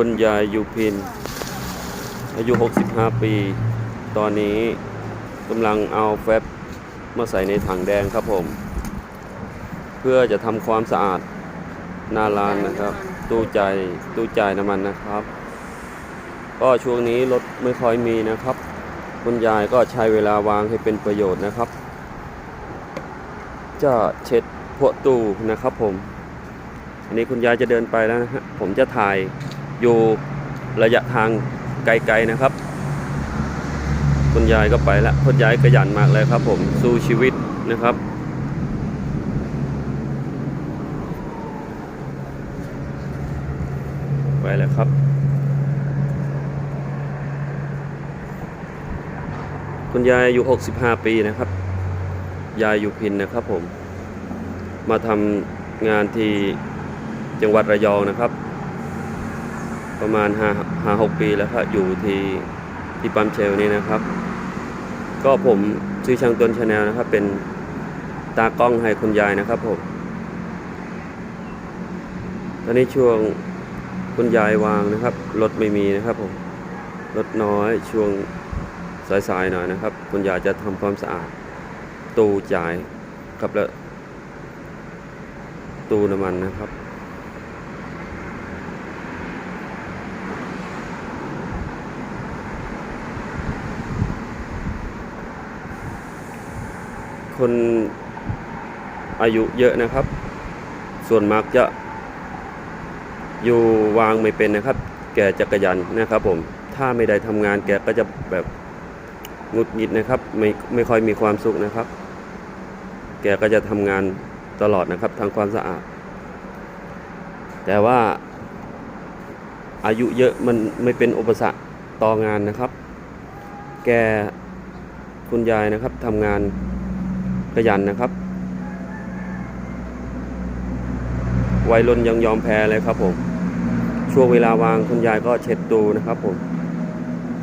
คุณยายยูพิน อายุ 65 ปี ตอนนี้กำลังเอาแฟบมาใส่ในถังแดงครับผม เพื่อจะทำความสะอาดหน้าร้านนะครับ ตู้ใจตู้จ่ายน้ำมันนะครับ ก็ช่วงนี้รถไม่ค่อยมีนะครับ คุณยายก็ใช้เวลาวางให้เป็นประโยชน์นะครับ จะเช็ดพวกตู้นะครับผมอันนี้คุณยายจะเดินไปแล้วนะฮะ ผมจะถ่าย อยู่ระยะทางไกลๆนะครับ คุณยายก็ไปแล้วคุณยายขยันมากเลยครับ ผมสู้ชีวิตนะครับไปแล้วครับ คุณยายอายุ 65 ปีนะครับ ยายอยู่พินนะครับผม มาทำงานที่จังหวัดระยองนะครับ ประมาณ5 5 6ปีแล้วครับอยู่ที่ที่ปั๊มเชลนี่นะครับ ก็ผมชื่อช่างต้นชาแนลนะครับ เป็นตากล้องให้คุณยายนะครับผมตอนนี้ช่วงคุณยายวางนะครับรถไม่มีนะครับผมรถน้อยช่วงสายๆหน่อยนะครับ คุณยายจะทำความสะอาด ตู้จ่ายครับแล้วตู้น้ำมันนะครับ คนอายุเยอะนะครับ ส่วนมากจะอยู่วางไม่เป็นนะครับ แกจะกรยันนะครับ ผม ถ้าไม่ได้ทำงานแกก็จะแบบหงุดหงิดนะครับ ไม่ไม่ค่อยมีความสุขนะครับ แกก็จะทำงานตลอดนะครับทางความสะอาด แต่ว่าอายุเยอะมันไม่เป็นอุปสรรคต่องานนะครับ แกคุณยายนะครับทำงาน ขยันนะครับ วัยรุ่นยังยอมแพ้เลยครับผมช่วงเวลาวางคุณยายก็เช็ดตูนะครับผม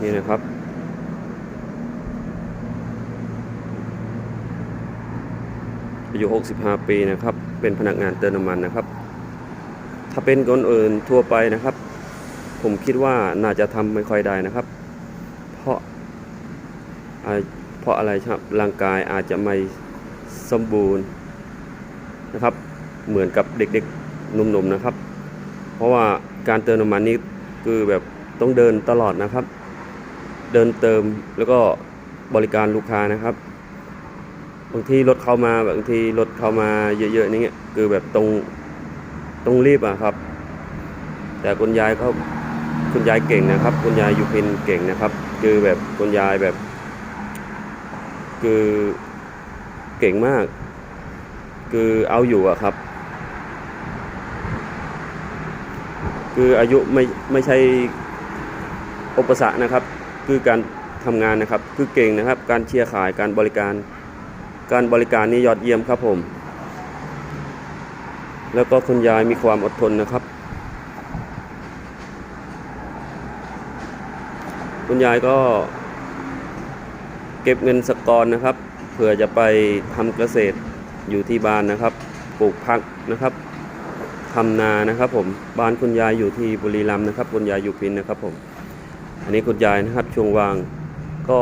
นี่นะครับ อายุ 65 ปีนะครับ เป็นพนักงานเติมน้ำมันนะครับ ถ้าเป็นคนอื่นทั่วไปนะครับ ผมคิดว่าน่าจะทำไม่ค่อยได้นะครับ เพราะเพราะอะไรครับร่างกายอาจจะไม่ สมบูรณ์นะครับ เหมือนกับเด็กๆหนุ่มๆนะครับ เพราะว่าการเติมน้ำมันนี้คือแบบต้องเดินตลอดนะครับ เดินเติมแล้วก็บริการลูกค้านะครับบางทีรถเข้ามาบางทีรถเข้ามาเยอะๆนี่เงี้ยคือแบบตรงต้องรีบอะครับ แต่คุณยายเขาคุณยายเก่งนะครับ คุณยายยูพินเก่งนะครับ คือแบบคุณยายแบบ คือ เก่งมาก คือเอาอยู่อะครับ คืออายุไม่ไม่ใช่อุปสรรคนะครับ คือการทำงานนะครับ คือเก่งนะครับ การเชียร์ขายการบริการ การบริการนี้ยอดเยี่ยมครับผม แล้วก็คุณยายมีความอดทนนะครับ คุณยายก็เก็บเงินสกอนนะครับ เผื่อจะไปทำเกษตรอยู่ที่บ้านนะครับ ปลูกผักนะครับทำนานะครับ ผมบ้านคุณยายอยู่ที่บุรีรัมย์นะครับ คุณยายอยู่พินนะครับผม อันนี้คุณยายนะครับช่วงวางก็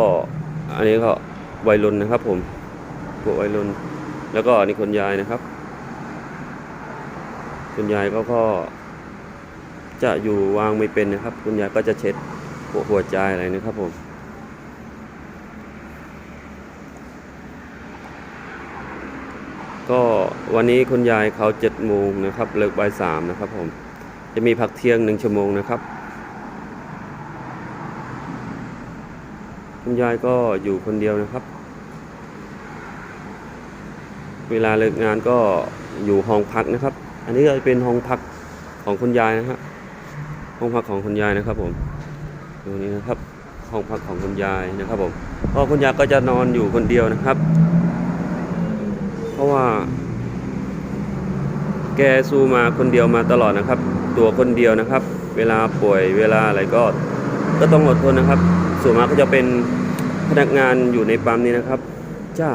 อันนี้ก็วัยรุ่นนะครับผมพวกวัยรุ่นแล้วก็อันนี้คุณยายนะครับ คุณยายก็ก็ จะอยู่วางไม่เป็นนะครับ คุณยายก็จะเช็ดพวกหัวใจอะไรนะครับผม ก็วันนี้คุณยายเขาเจ็ดโมงนะครับ เลิกบ่ายสามนะครับผม จะมีพักเที่ยงหนึ่งชั่วโมงนะครับ คุณยายก็อยู่คนเดียวนะครับ เวลาเลิกงานก็อยู่ห้องพักนะครับ อันนี้ก็เป็นห้องพักของคุณยายนะฮะห้องพักของคุณยายนะครับ ผมดูนี้นะครับห้องพักของคุณยายนะครับผมก็คุณยายก็จะนอนอยู่คนเดียวนะครับ ราะว่า แกสู้มาคนเดียวมาตลอดนะครับ ตัวคนเดียวนะครับ เวลาป่วยเวลาอะไรก็ ก็ต้องอดทนนะครับ ส่วนมากก็จะเป็นพนักงานอยู่ในปั๊มนี้นะครับจะ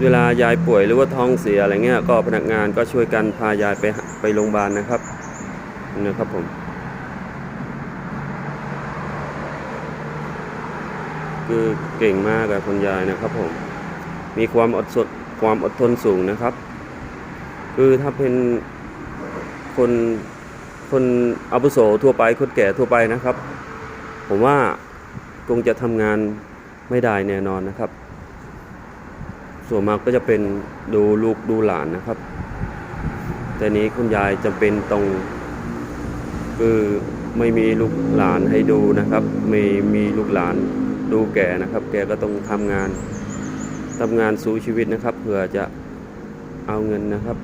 เวลายายป่วยหรือว่าท้องเสียอะไรเงี้ย ก็พนักงานก็ช่วยกันพายายไปไปโรงพยาบาลนะครับนะครับผมคือเก่งมากกับคุณยายนะครับผม มีความอดสดความอดทนสูงนะครับ คือถ้าเป็นคนคนอาวุโสทั่วไปคนแก่ทั่วไปนะครับ ผมว่าคงจะทำงานไม่ได้แน่นอนนะครับ ส่วนมากก็จะเป็นดูลูกดูหลานนะครับ แต่นี้คุณยายจำเป็นต้องคือไม่มีลูกหลานให้ดูนะครับ ไม่มีลูกหลานดูแก่นะครับ แกก็ต้องทำงาน ทำงานสู้ชีวิตนะครับเพื่อจะเอาเงินนะครับ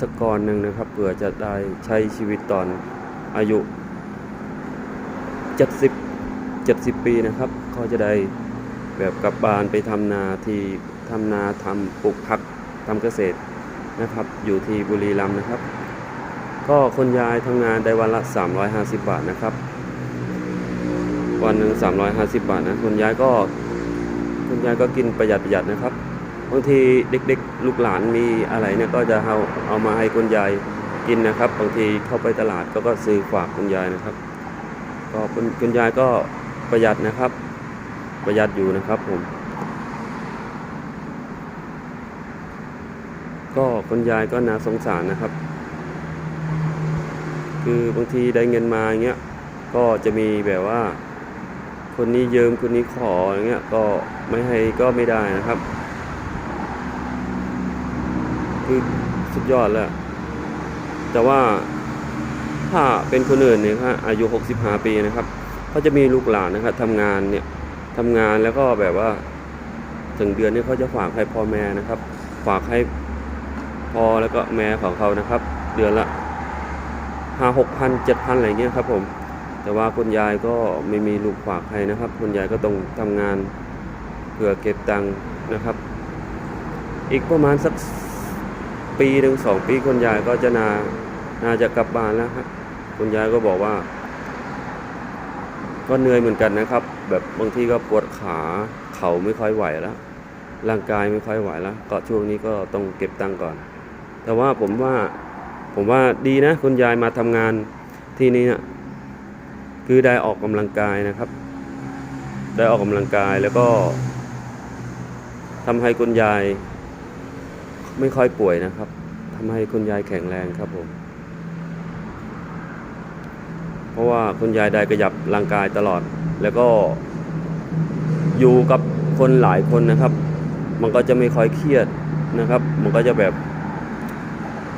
สักก้อนหนึ่งนะครับเพื่อจะได้ใช้ชีวิตตอนอายุ 70 70 ปีนะครับก็จะได้แบบกลับบ้านไปทำนาที่ทำนาทำปลูกผักทำเกษตรนะครับ อยู่ที่บุรีรัมย์นะครับ ก็คนยายทำงานได้วันละ 350 บาทนะครับ วันหนึ่ง350 บาทนะคุณยายก็ คุณยายก็กินประหยัดประหยัดนะครับบางทีเด็กๆ ลูกหลานมีอะไรเนี่ยก็จะเอาเอามาให้คุณยายกินนะครับ บางทีเข้าไปตลาดก็ก็ซื้อฝากคุณยายนะครับ ก็คุณคุณยายก็ประหยัดนะครับ ประหยัดอยู่นะครับผม ก็คุณยายก็น่าสงสารนะครับ คือบางทีได้เงินมาอย่างเงี้ยก็จะมีแบบว่า คนนี้ยืมคนนี้ขออย่างเงี้ยก็ไม่ให้ก็ไม่ได้นะครับ คือสุดยอดแล้ว แต่ว่าถ้าเป็นคนอื่นเนี่ยครับอายุ 65 ปีนะครับเขาจะมีลูกหลานนะครับทำงานเนี่ยทำงานแล้วก็แบบว่า ถึงเดือนนี้เขาจะฝากให้พ่อแม่นะครับ ฝากให้พ่อแล้วก็แม่ของเขานะครับ เดือนละห้าหกพันเจ็ดพันอะไรเงี้ยครับผม แต่ว่าคุณยายก็ไม่มีลูกฝากให้นะครับ คุณยายก็ต้องทำงานเพื่อเก็บตังค์นะครับ อีกประมาณสักปีหนึ่งสองปีคุณยายก็จะนาน่าจะกลับบ้านแล้วครับคุณยายก็บอกว่า ก็เหนื่อยเหมือนกันนะครับ แบบบางทีก็ปวดขาเข่าไม่ค่อยไหวแล้วร่างกายไม่ค่อยไหวแล้วก็ช่วงนี้ก็ต้องเก็บตังค์ก่อน แต่ว่าผมว่าผมว่าดีนะ คุณยายมาทำงานที่นี่นะ คือได้ออกกำลังกายนะครับ ได้ออกกำลังกายแล้วก็ทำให้คุณยาย ไม่ค่อยป่วยนะครับทำให้คุณยายแข็งแรงครับผม เพราะว่าคุณยายได้กระยับร่างกายตลอด แล้วก็อยู่กับคนหลายคนนะครับ มันก็จะไม่ค่อยเครียดนะครับ มันก็จะแบบ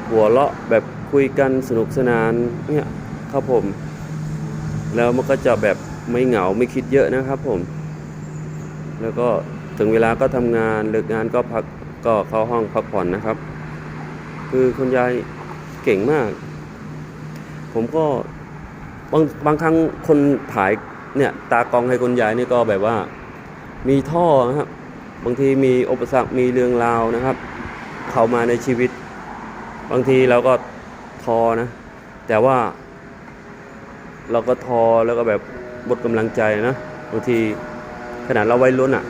หัวเราะแบบคุยกันสนุกสนานเนี่ยครับผม แล้วมันก็จะแบบไม่เหงาไม่คิดเยอะนะครับผม แล้วก็ถึงเวลาก็ทำงานเลิกงานก็พักก็เข้าห้องพักผ่อนนะครับ คือคุณยายเก่งมาก ผมก็บางบางครั้งคนถ่ายเนี่ยตากองให้คุณยายนี่ก็แบบว่า มีท่อนะครับ บางทีมีอุปสรรคมีเรื่องราวนะครับ เข้ามาในชีวิต บางทีเราก็ท้อนะ แต่ว่า เราก็ทอแล้วก็แบบหมดกำลังใจนะบางทีขนาดเราวัยรุ่นอะ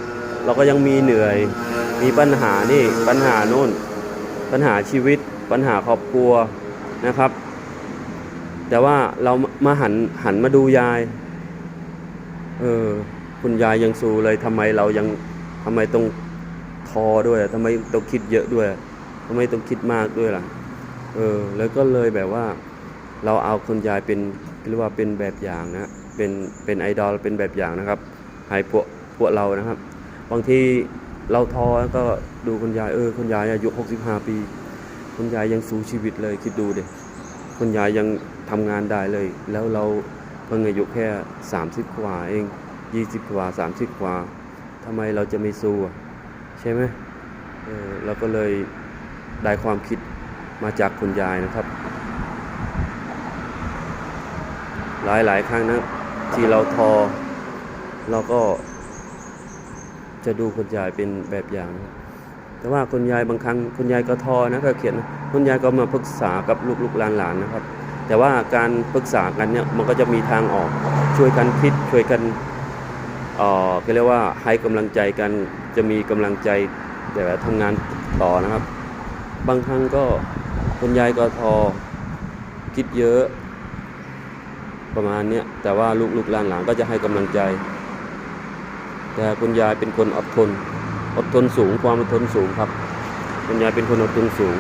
เราก็ยังมีเหนื่อย มีปัญหานี่ปัญหาโน่น ปัญหาชีวิต ปัญหาครอบครัวนะครับ แต่ว่าเรามาหันหันมาดูยายเออคุณยายยังสู้เลยทำไมเรายังทำไมต้องทอด้วยทำไมต้องคิดเยอะด้วยทำไมต้องคิดมากด้วยล่ะเออแล้วก็เลยแบบว่า เราเอาคุณยายเป็น เรียกว่าเป็นแบบอย่างนะเป็นเป็นไอดอลเป็นแบบอย่างนะครับ ให้พวกพวกเรานะครับ บางทีเราท้อก็ดูคุณยายเออคุณยายอายุ 65 ปี คุณยายยังสู้ชีวิตเลยคิดดูเดิคุณยายยังทำงานได้เลย แล้วเราเพิ่งอายุแค่ 30 กว่าเอง 20 กว่า 30 กว่าทำไมเราจะไม่สู้อะใช่ไหมเออเราก็เลยได้ความคิดมาจากคุณยายนะครับ หลายหลายครั้งนะที่เราทอ เราก็ จะดูคุณยายเป็นแบบอย่างนะแต่ว่าคุณยายบางครั้งคุณยายก็ทอนะก็เขียนคุณยายก็มาปรึกษากับลูกๆหลานๆนะครับ แต่ว่าการปรึกษากันเนี่ยมันก็จะมีทางออกช่วยกันคิดช่วยกันเอ่อก็เรียกว่าให้กำลังใจกันจะมีกำลังใจแต่ว่าทำงานต่อนะครับ บางครั้งก็คุณยายก็ทอคิดเยอะ ประมาณเนี้ยแต่ว่าลูกๆหลานๆก็จะให้กำลังใจ แต่คุณยายเป็นคนอดทน อดทนสูงความอดทนสูงครับ คุณยายเป็นคนอดทนสูง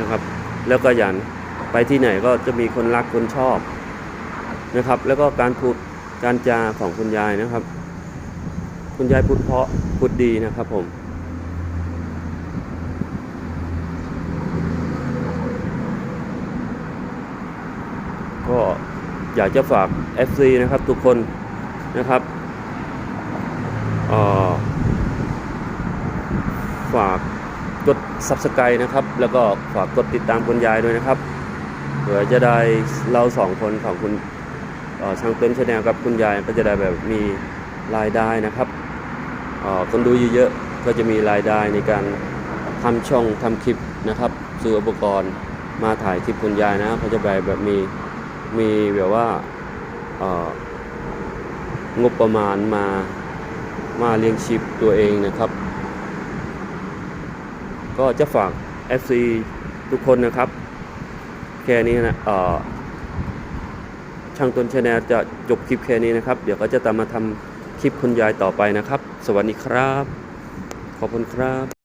นะครับ แล้วก็ยันไปที่ไหนก็จะมีคนรักคนชอบนะครับ แล้วก็การพูดการจาของคุณยายนะครับ คุณยายพูดเพาะพูดดีนะครับผมก็ อยากจะฝาก FC นะครับทุกคนนะครับฝากกด Subscribe นะครับ แล้วก็ฝากกดติดตามคุณยายด้วยนะครับเผื่อจะได้เราสองคนของคุณช่างเต้นชาแนลกับคุณยายก็จะได้แบบมีรายได้นะครับคนดูเยอะๆก็จะมีรายได้ในการทำช่องทำคลิปนะครับซื้ออุปกรณ์มาถ่ายคลิปคุณยายนะเขาจะแบบแบบมี มีแบบว่าเงบประมาณมามาเลี้ยงชีพตัวเองนะครับ ก็จะฝาก FC ทุกคนนะครับ แค่นี้นะช่างต้นชาแนลจะจบคลิปแค่นี้นะครับ เดี๋ยวก็จะตามมาทำคลิปคุณยายต่อไปนะครับ สวัสดีครับ ขอบคุณครับ